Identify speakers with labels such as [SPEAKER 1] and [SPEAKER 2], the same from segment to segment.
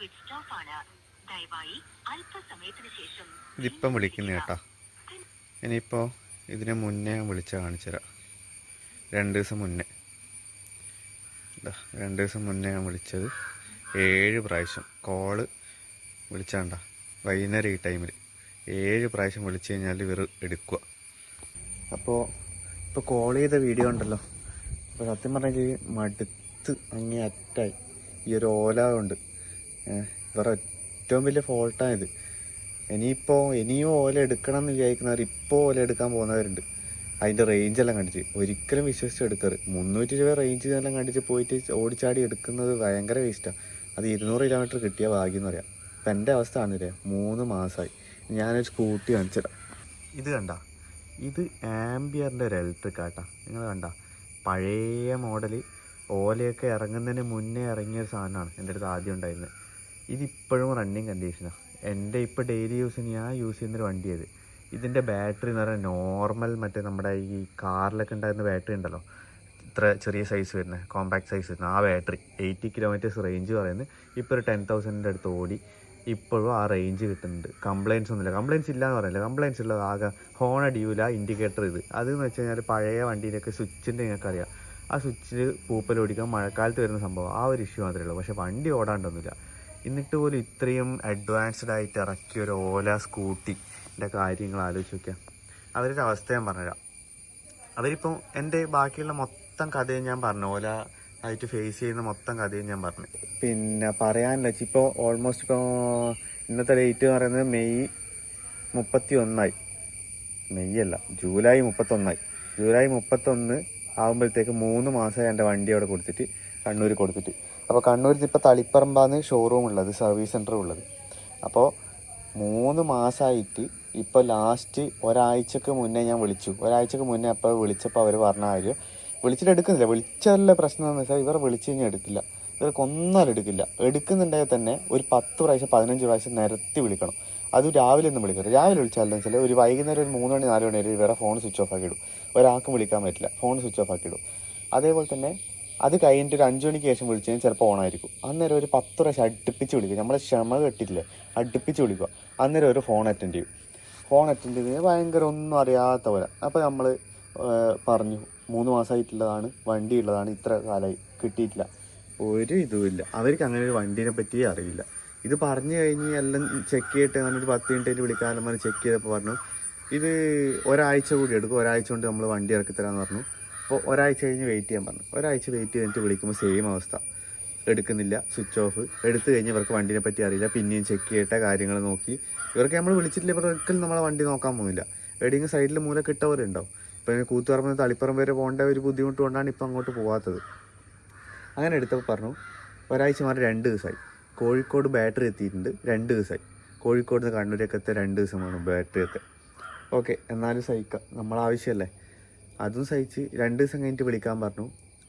[SPEAKER 1] Switch off ആണ് ദയവായി അല്പസമയത്തിന് ശേഷം
[SPEAKER 2] ഇതിപ്പം വിളിക്കുന്ന കേട്ടാ. ഇനിയിപ്പോൾ ഇതിന് മുന്നേ ഞാൻ വിളിച്ച കാണിച്ചുതരാം രണ്ട് ദിവസം മുന്നേ. രണ്ട് ദിവസം മുന്നേ ഞാൻ വിളിച്ചത് ഏഴ് പ്രാവശ്യം. കോൾ വിളിച്ചാണ്ട. വൈകുന്നേരം ഈ ടൈമിൽ ഏഴ് പ്രാവശ്യം വിളിച്ചു കഴിഞ്ഞാൽ ഇവർ എടുക്കുക അപ്പോൾ ഇപ്പോൾ കോൾ ചെയ്ത വീഡിയോ ഉണ്ടല്ലോ. അപ്പോൾ സത്യം പറഞ്ഞാൽ മടുത്ത് അങ്ങേ അറ്റായി ഈ ഒരു ഓല കൊണ്ട്. ഇവരുടെ ഏറ്റവും വലിയ ഫോൾട്ടാണിത്. ഇനിയിപ്പോൾ ഇനിയും ഓല എടുക്കണം എന്ന് വിചാരിക്കുന്നവർ ഇപ്പോൾ ഓല എടുക്കാൻ പോകുന്നവരുണ്ട്. അതിന്റെ റേഞ്ച് എല്ലാം കണ്ടിട്ട്. ഒരിക്കലും വിശ്വസിച്ച് എടുക്കരുത്. മുന്നൂറ്റി രൂപ റേഞ്ച് എല്ലാം കണ്ടിട്ട് പോയിട്ട് ഓടിച്ചാടി എടുക്കുന്നത് ഭയങ്കര വേസ്റ്റാണ് അത് ഇരുന്നൂറ് കിലോമീറ്റർ കിട്ടിയ ഭാഗ്യം എന്ന് പറയാം. ഇപ്പം എന്റെ അവസ്ഥ ആണില്ലേ മൂന്ന് മാസമായി ഞാനൊരു സ്കൂട്ടി കാണിച്ചിടാം ഇത് കണ്ട? ഇത് ആംബിയറിന്റെ ഒരു ഇലക്ട്രിക് ആട്ടാ നിങ്ങൾ കണ്ട? പഴയ മോഡൽ ഓലയൊക്കെ ഇറങ്ങുന്നതിന് മുന്നേ ഇറങ്ങിയ ഒരു സാധനമാണ്. എന്റെ അടുത്ത് ആദ്യം ഉണ്ടായിരുന്നത്. ഇതിപ്പോഴും റണ്ണിങ് കണ്ടീഷനാണ് എന്റെ ഇപ്പോൾ ഡെയിലി യൂസിന് ഞാൻ യൂസ് ചെയ്യുന്നൊരു വണ്ടിയത്. ഇതിന്റെ ബാറ്ററി എന്ന് പറഞ്ഞാൽ നോർമൽ മറ്റേ നമ്മുടെ ഈ കാറിലൊക്കെ ഉണ്ടായിരുന്ന ബാറ്ററി ഉണ്ടല്ലോ. ഇത്ര ചെറിയ സൈസ് വരുന്ന കോമ്പാക്ട് സൈസ് വരുന്ന ആ ബാറ്ററി എയ്റ്റി കിലോമീറ്റേഴ്സ് റേഞ്ച് പറയുന്നത്. ഇപ്പോൾ ഒരു ടെൻ തൗസൻഡിന്റെ അടുത്ത് ഓടി. ഇപ്പോഴും ആ റേഞ്ച് കിട്ടുന്നുണ്ട്. കംപ്ലയിൻസ് ഒന്നുമില്ല. കംപ്ലയിൻസ് ഇല്ല എന്ന് പറയില്ല കംപ്ലയിൻസ് ഉള്ളത് ആകെ ഹോൺ അടിയൂല ഇൻഡിക്കേറ്റർ ഇത്. അതെന്ന് വെച്ച് കഴിഞ്ഞാൽ പഴയ വണ്ടിയിലൊക്കെ സ്വിച്ചിന്റെ നിങ്ങൾക്കറിയാം. ആ സ്വിച്ചിൽ പൂപ്പൽ ഓടിക്കാൻ മഴക്കാലത്ത് വരുന്ന സംഭവം. ആ ഒരു ഇഷ്യൂ മാത്രമേ ഉള്ളൂ. പക്ഷേ വണ്ടി ഓടാണ്ടൊന്നുമില്ല. എന്നിട്ട് പോലും ഇത്രയും അഡ്വാൻസ്ഡ് ആയിട്ട് ഇറക്കിയ ഒരു ഓല സ്കൂട്ടിന്റെ കാര്യങ്ങൾ ആലോചിച്ച് നോക്കുക അവരുടെ അവസ്ഥ ഞാൻ പറഞ്ഞുതരാം. അവരിപ്പോൾ എന്റെ ബാക്കിയുള്ള മൊത്തം കഥയും ഞാൻ പറഞ്ഞു. ഓല ആയിട്ട് ഫേസ് ചെയ്യുന്ന മൊത്തം കഥയും ഞാൻ പറഞ്ഞു. പിന്നെ പറയാനില്ല. ഇപ്പോൾ ഓൾമോസ്റ്റ് ഇപ്പോൾ ഇന്നത്തെ ഡേറ്റ് എന്ന് പറയുന്നത് മെയ് മുപ്പത്തി ഒന്നായി മെയ് അല്ല ജൂലൈ മുപ്പത്തൊന്നായി. ജൂലൈ മുപ്പത്തൊന്ന് ആകുമ്പോഴത്തേക്ക് മൂന്ന് മാസമായി എന്റെ വണ്ടി അവിടെ കൊടുത്തിട്ട് കണ്ണൂർ കൊടുത്തിട്ട്. അപ്പോൾ കണ്ണൂരിൽ ഇപ്പോൾ തളിപ്പറമ്പാന്ന് ഷോറൂം ഉള്ളത് സർവീസ് സെന്റർ ഉള്ളത്. അപ്പോൾ മൂന്ന് മാസമായിട്ട് ഇപ്പോൾ ലാസ്റ്റ് ഒരാഴ്ചക്ക് മുന്നേ ഞാൻ വിളിച്ചു. ഒരാഴ്ചക്ക് മുന്നേ അപ്പോൾ വിളിച്ചപ്പോൾ അവർ പറഞ്ഞ കാര്യം വിളിച്ചിട്ട് എടുക്കുന്നില്ല. വിളിച്ചതല്ല പ്രശ്നം എന്ന് വെച്ചാൽ ഇവർ വിളിച്ചു കഴിഞ്ഞാൽ എടുക്കില്ല. ഇവർക്ക് എടുക്കില്ല. എടുക്കുന്നുണ്ടെങ്കിൽ തന്നെ ഒരു പത്ത് പ്രാവശ്യം പതിനഞ്ച് പ്രാവശ്യം നിരത്തി വിളിക്കണം. അത് രാവിലെ ഒന്നും വിളിക്കരുത്. രാവിലെ വിളിച്ചാലെന്ന് വെച്ചാൽ ഒരു വൈകുന്നേരം ഒരു മൂന്ന് മണി നാല് മണി വരെ ഇവരെ ഫോൺ സ്വിച്ച് ഓഫ് ആക്കി ഇടും. ഒരാൾക്കും വിളിക്കാൻ പറ്റില്ല. ഫോൺ സ്വിച്ച് ഓഫ് ആക്കി ഇടും. അതേപോലെ തന്നെ അത് കഴിഞ്ഞിട്ട് ഒരു അഞ്ച് മണിക്ക് ശേഷം വിളിച്ചു കഴിഞ്ഞാൽ ചിലപ്പോൾ ഓണായിരിക്കും. അന്നേരം ഒരു പത്ത് പ്രാവശ്യം അടുപ്പിച്ച് വിളിക്കുക നമ്മളെ ക്ഷമ കെട്ടില്ലേ അടുപ്പിച്ച് വിളിക്കുക അന്നേരം ഒരു ഫോൺ അറ്റൻഡ് ചെയ്യും. ഫോൺ അറ്റൻഡ് ചെയ്ത് ഭയങ്കര ഒന്നും അറിയാത്ത പോലെ. അപ്പോൾ നമ്മൾ പറഞ്ഞു മൂന്ന് മാസമായിട്ടുള്ളതാണ് വണ്ടി ഉള്ളതാണ് ഇത്ര കാലമായി കിട്ടിയിട്ടില്ല. ഒരു ഇതുമില്ല അവർക്ക് അങ്ങനെ ഒരു വണ്ടീനെ പറ്റിയേ അറിയില്ല. ഇത് പറഞ്ഞു കഴിഞ്ഞ് എല്ലാം ചെക്ക് ചെയ്തിട്ട് ഒരു പത്ത് മിനിറ്റ് വിളിക്കാൻ ചെക്ക് ചെയ്തപ്പോൾ പറഞ്ഞു ഇത് ഒരാഴ്ച കൂടി എടുക്കും. ഒരാഴ്ച കൊണ്ട് നമ്മൾ വണ്ടി ഇറക്കി തരാമെന്ന് പറഞ്ഞു. അപ്പോൾ ഒരാഴ്ച കഴിഞ്ഞ് വെയിറ്റ് ചെയ്യാൻ പറഞ്ഞു. ഒരാഴ്ച വെയിറ്റ് ചെയ്തിട്ട് വിളിക്കുമ്പോൾ സെയിം അവസ്ഥ. എടുക്കുന്നില്ല സ്വിച്ച് ഓഫ് എടുത്തു കഴിഞ്ഞ് ഇവർക്ക് വണ്ടിനെ പറ്റി അറിയില്ല. പിന്നെയും ചെക്ക് ചെയ്യട്ടെ കാര്യങ്ങൾ നോക്കി. ഇവർക്ക് നമ്മൾ വിളിച്ചിട്ടില്ല. ഇവർ ഒരിക്കലും നമ്മളെ വണ്ടി നോക്കാൻ പോകുന്നില്ല. എവിടെയെങ്കിലും സൈഡിൽ മൂല കിട്ടവരുണ്ടാവും ഇപ്പം കൂത്തുപറമ്പ് തളിപ്പുറം വരെ പോകേണ്ട ഒരു ബുദ്ധിമുട്ട് കൊണ്ടാണ് ഇപ്പം അങ്ങോട്ട് പോകാത്തത് അങ്ങനെ എടുത്തപ്പോൾ പറഞ്ഞു ഒരാഴ്ച മാറി രണ്ട് ദിവസമായി കോഴിക്കോട് ബാറ്ററി എത്തിയിട്ടുണ്ട്. രണ്ട് ദിവസമായി കോഴിക്കോട് നിന്ന് കണ്ണൂരൊക്കെ എത്തിയ രണ്ട് ദിവസം വേണം ബാറ്ററി എത്തുക ഓക്കെ എന്നാലും സഹിക്കാം. നമ്മളെ ആവശ്യമല്ലേ അതും സഹിച്ച് രണ്ട് ദിവസം കഴിഞ്ഞിട്ട് വിളിക്കാൻ പറഞ്ഞു.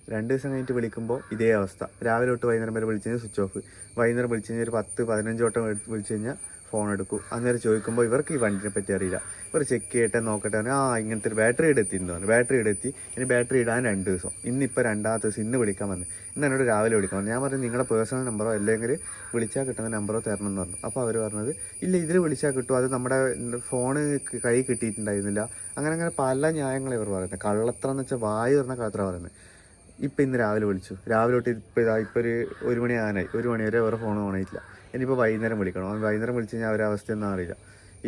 [SPEAKER 2] രണ്ട് ദിവസം കഴിഞ്ഞിട്ട് വിളിക്കുമ്പോൾ ഇതേ അവസ്ഥ. രാവിലെ തൊട്ട് വൈകുന്നേരം വരെ വിളിച്ചു കഴിഞ്ഞാൽ സ്വിച്ച് ഓഫ് വൈകുന്നേരം വിളിച്ചു കഴിഞ്ഞാൽ ഒരു പത്ത് പതിനഞ്ച് വട്ടം വിളിച്ചു കഴിഞ്ഞാൽ ഫോൺ എടുക്കൂ. അന്നേരം ചോദിക്കുമ്പോൾ ഇവർക്ക് ഈ വണ്ടിനെ പറ്റി അറിയില്ല. ഇവർ ചെക്ക് ചെയ്യട്ടെ നോക്കട്ടെ ആ ഇങ്ങനത്തെ ഒരു ബാറ്ററി എടുത്തിട്ടുണ്ടോ ബാറ്ററി എടുത്തി ഇനി ബാറ്ററി ഇടാൻ രണ്ട് ദിവസം. ഇന്നിപ്പോൾ രണ്ടാമത്തെ ദിവസം ഇന്ന് വിളിക്കാൻ വന്നു. ഇന്ന് എന്നോട് രാവിലെ വിളിക്കാൻ വന്നു. ഞാൻ പറഞ്ഞു നിങ്ങളുടെ പേഴ്സണൽ നമ്പറോ അല്ലെങ്കിൽ വിളിച്ചാൽ കിട്ടുന്ന നമ്പറോ തരണം എന്ന് പറഞ്ഞു. അപ്പോൾ അവർ പറഞ്ഞത് ഇല്ല ഇതിൽ വിളിച്ചാൽ കിട്ടും. അത് നമ്മുടെ ഫോണ് കൈ കിട്ടിയിട്ടുണ്ടായിരുന്നില്ല. അങ്ങനെ അങ്ങനെ പല ന്യായങ്ങളും ഇവർ പറയുന്നത്. കള്ളത്ര എന്ന് വെച്ചാൽ വായു പറഞ്ഞ കള്ളത്ര പറയുന്നത്. ഇപ്പം ഇന്ന് രാവിലെ വിളിച്ചു. രാവിലെ തൊട്ട് ഇപ്പോൾ ഇതാ ഇപ്പോൾ ഒരു ഒരു മണി ആനായി ഒരു മണി വരെ അവരുടെ ഫോൺ ഓണായിട്ടില്ല. ഇനിയിപ്പോൾ വൈകുന്നേരം വിളിക്കണം. അവൻ വൈകുന്നേരം വിളിച്ചു കഴിഞ്ഞാൽ അവരുടെ അവസ്ഥ ഒന്നും അറിയില്ല.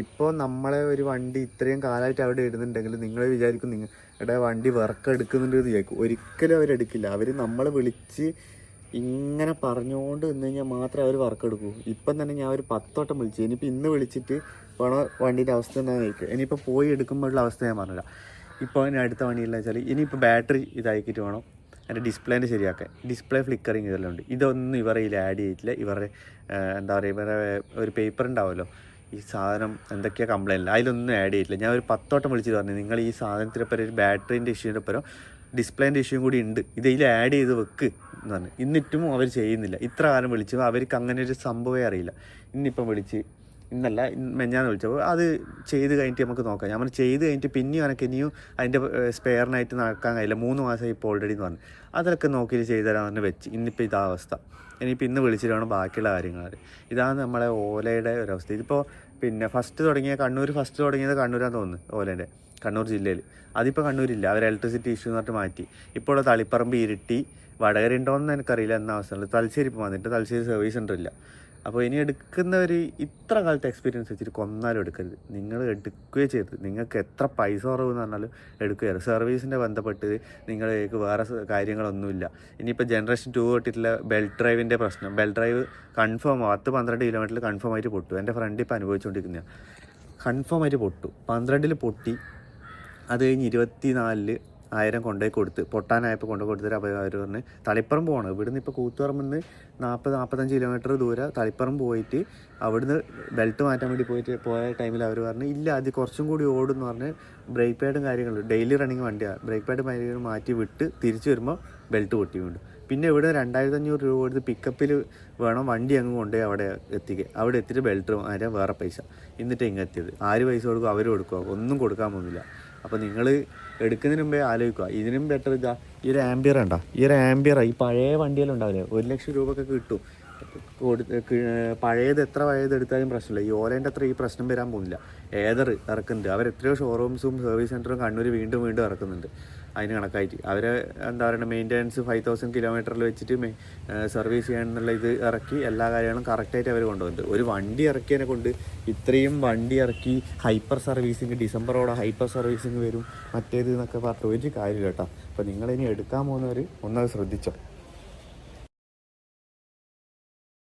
[SPEAKER 2] ഇപ്പോൾ നമ്മളെ ഒരു വണ്ടി ഇത്രയും കാലമായിട്ട് അവിടെ ഇടുന്നുണ്ടെങ്കിൽ നിങ്ങൾ വിചാരിക്കും നിങ്ങളുടെ വണ്ടി വർക്ക് എടുക്കുന്നുണ്ട് എന്ന് വിചാരിക്കും. ഒരിക്കലും അവരെടുക്കില്ല അവർ നമ്മളെ വിളിച്ച് ഇങ്ങനെ പറഞ്ഞുകൊണ്ട് നിന്ന് കഴിഞ്ഞാൽ മാത്രമേ അവർ വർക്ക് എടുക്കൂ ഇപ്പം തന്നെ ഞാൻ ഒരു പത്തോട്ടം വിളിച്ചു. ഇനിയിപ്പോൾ ഇന്ന് വിളിച്ചിട്ട് വേണോ വണ്ടീന്റെ അവസ്ഥ എന്താണെന്ന് ചോദിക്കുക ഇനിയിപ്പോൾ പോയി എടുക്കുമ്പോഴുള്ള അവസ്ഥ ഞാൻ പറഞ്ഞില്ല ഇപ്പോൾ ഇനി അടുത്ത വണ്ടിയില്ല വെച്ചാൽ ഇനിയിപ്പോൾ ബാറ്ററി ഇതാക്കിയിട്ട് വേണം. എന്റെ ഡിസ്പ്ലേന്റെ ശരിയാക്കാൻ. ഡിസ്പ്ലേ ഫ്ലിക്കറിങ് ഇതെല്ലാം ഉണ്ട് ഇതൊന്നും ഇവരെ ഇതിൽ ആഡ് ചെയ്തിട്ടില്ല. ഇവരുടെ എന്താ പറയുക ഇവരുടെ ഒരു പേപ്പർ ഉണ്ടാവുമല്ലോ. ഈ സാധനം എന്തൊക്കെയാണ് കംപ്ലൈന്റ് അതിലൊന്നും ആഡ് ചെയ്തിട്ടില്ല. ഞാൻ ഒരു പത്തോട്ടം വിളിച്ചിട്ട് പറഞ്ഞു നിങ്ങൾ ഈ സാധനത്തിന്റെ ഒരു ബാറ്ററിന്റെ ഇഷ്യൂന്റെ പരം ഡിസ്പ്ലേന്റെ ഇഷ്യൂ കൂടി ഉണ്ട്. ഇത് ഇതിൽ ആഡ് ചെയ്ത് വെക്ക്. എന്ന് പറഞ്ഞു. എന്നിട്ടും അവർ ചെയ്യുന്നില്ല. ഇത്ര കാലം വിളിച്ചു അവർക്ക് അങ്ങനെ ഒരു സംഭവമേ അറിയില്ല. ഇന്നിപ്പം വിളിച്ച് ഇന്നല്ല മെഞ്ഞാന്ന് വിളിച്ചപ്പോൾ അത് ചെയ്ത് കഴിഞ്ഞിട്ട് നമുക്ക് നോക്കാം. ഞാൻ ചെയ്ത് കഴിഞ്ഞിട്ട് പിന്നെയും എനിക്ക് ഇനിയും അതിന്റെ സ്പെയറിനായിട്ട് നടക്കാൻ കഴിയില്ല. മൂന്ന് മാസം ഇപ്പോൾ ഓൾറെഡി എന്ന് പറഞ്ഞു. അതൊക്കെ നോക്കിയിട്ട് ചെയ്തു തരാമെന്ന് പറഞ്ഞ് വെച്ച്. ഇന്നിപ്പോൾ ഇതാ അവസ്ഥ. ഇനിയിപ്പോൾ ഇന്ന് വിളിച്ചിട്ട് വേണം ബാക്കിയുള്ള കാര്യങ്ങൾ ഇതാണ് നമ്മളെ ഓലയുടെ ഒരവസ്ഥ ഇതിപ്പോൾ പിന്നെ ഫസ്റ്റ് തുടങ്ങിയ കണ്ണൂർ ഫസ്റ്റ് തുടങ്ങിയത് കണ്ണൂരാന്ന് തോന്നുന്നു ഓലേന്റെ കണ്ണൂർ ജില്ലയിൽ അതിപ്പോൾ കണ്ണൂരില്ല. അവർ ഇലക്ട്രിസിറ്റി ഇഷ്യൂ എന്ന് പറഞ്ഞിട്ട് മാറ്റി. ഇപ്പോൾ തളിപ്പറമ്പ് ഇരിട്ടി വടകര ഉണ്ടോയെന്ന് എനിക്കറിയില്ല എന്ന അവസ്ഥയിൽ തലശ്ശേരി ഇപ്പോൾ വന്നിട്ട് തലശ്ശേരി സർവീസ് സെന്റർ ഇല്ല. അപ്പോൾ ഇനി എടുക്കുന്നവർ ഇത്ര കാലത്തെ എക്സ്പീരിയൻസ് വെച്ചിട്ട് കൊന്നാലും എടുക്കരുത്. നിങ്ങൾ എടുക്കുകയോ ചെയ്യരുത്. നിങ്ങൾക്ക് എത്ര പൈസ കുറവെന്ന് പറഞ്ഞാലും എടുക്കുകയാണ് സർവീസിന്റെ ബന്ധപ്പെട്ട് നിങ്ങൾക്ക് വേറെ കാര്യങ്ങളൊന്നുമില്ല. ഇനിയിപ്പോൾ ജനറേഷൻ ടു തൊട്ടിട്ടുള്ള ബെൽറ്റ് ഡ്രൈവിന്റെ പ്രശ്നം. ബെൽറ്റ് ഡ്രൈവ് കൺഫേം പത്ത് പന്ത്രണ്ട് കിലോമീറ്ററിൽ കൺഫേം ആയിട്ട് പൊട്ടു. എന്റെ ഫ്രണ്ട് ഇപ്പോൾ അനുഭവിച്ചുകൊണ്ടിരിക്കുന്നതാണ് കൺഫേം ആയിട്ട് പൊട്ടു. പന്ത്രണ്ടിൽ പൊട്ടി. അത് കഴിഞ്ഞ് ഇരുപത്തി നാലിൽ ആയിരം കൊണ്ടുപോയി കൊടുത്ത് പൊട്ടാനായപ്പോൾ കൊണ്ടു കൊടുത്തിട്ട് അപ്പോൾ അവർ പറഞ്ഞ് തളിപ്പറം പോകണം ഇവിടുന്ന് ഇപ്പോൾ കൂത്തുപറമ്പിൽ നിന്ന് നാൽപ്പത് നാൽപ്പത്തഞ്ച് കിലോമീറ്റർ ദൂരെ തളിപ്പറം പോയിട്ട് അവിടുന്ന് ബെൽറ്റ് മാറ്റാൻ വേണ്ടി പോയിട്ട് പോയ ടൈമിൽ അവർ പറഞ്ഞ് ഇല്ല അത് കുറച്ചും കൂടി ഓടും എന്ന് പറഞ്ഞ് ബ്രേക്ക് പാഡും കാര്യങ്ങളും ഡെയിലി റണ്ണിങ് വണ്ടിയാണ് ബ്രേക്ക് പാഡ് കാര്യങ്ങൾ മാറ്റി വിട്ട് തിരിച്ച് വരുമ്പോൾ ബെൽറ്റ് പൊട്ടി വീണ്ടും പിന്നെ ഇവിടെ രണ്ടായിരത്തി അഞ്ഞൂറ് രൂപ കൊടുത്ത് പിക്കപ്പിൽ വേണം വണ്ടി അങ്ങ് കൊണ്ടുപോയി അവിടെ എത്തിക്കുക അവിടെ എത്തിയിട്ട് ബെൽറ്റ് മാറ്റാൻ വേറെ പൈസ. എന്നിട്ട് ഇങ്ങെത്തിയത് ആര് പൈസ കൊടുക്കും? അവർ കൊടുക്കുക ഒന്നും കൊടുക്കാൻ പോകുന്നില്ല. അപ്പോൾ നിങ്ങൾ എടുക്കുന്നതിന് മുമ്പേ ആലോചിക്കുക. ഇതിനും ബെറ്റർ ഇതാ? ഈ ഒരു ആംബിയർ ഉണ്ടോ? ഈ ഒരു ആംബിയർ ഈ പഴയ വണ്ടിയെല്ലാം ഉണ്ടാവില്ലേ? ഒരു ലക്ഷം രൂപയൊക്കെ കിട്ടും. പഴയത് എത്ര പഴയത് എടുത്താലും പ്രശ്നമില്ല. ഈ ഓലേന്റെ അത്ര ഈ പ്രശ്നം വരാൻ പോകുന്നില്ല. ഏതർ ഇറക്കുന്നുണ്ട്. അവർ എത്രയോ ഷോറൂംസും സർവീസ് സെന്ററും കണ്ണൂർ വീണ്ടും വീണ്ടും ഇറക്കുന്നുണ്ട്. അതിന് കണക്കായിട്ട്. അവർ എന്താ പറയുക മെയിന്റനൻസ് ഫൈവ് തൗസൻഡ് കിലോമീറ്ററിൽ വെച്ചിട്ട് സർവീസ് ചെയ്യാനുള്ള ഇത് ഇറക്കി എല്ലാ കാര്യങ്ങളും കറക്റ്റായിട്ട് അവർ കൊണ്ടുവന്നത്. ഒരു വണ്ടി ഇറക്കിയതിനെ കൊണ്ട് ഇത്രയും വണ്ടി ഇറക്കി ഹൈപ്പർ സർവീസിങ് ഡിസംബറോടെ ഹൈപ്പർ സർവീസിങ് വരും. മറ്റേത് എന്നൊക്കെ പറഞ്ഞിട്ട് ഒരു കാര്യമില്ല കേട്ടോ. അപ്പോൾ നിങ്ങളിനി എടുക്കാൻ പോകുന്നവർ ഒന്നത് ശ്രദ്ധിച്ചോ?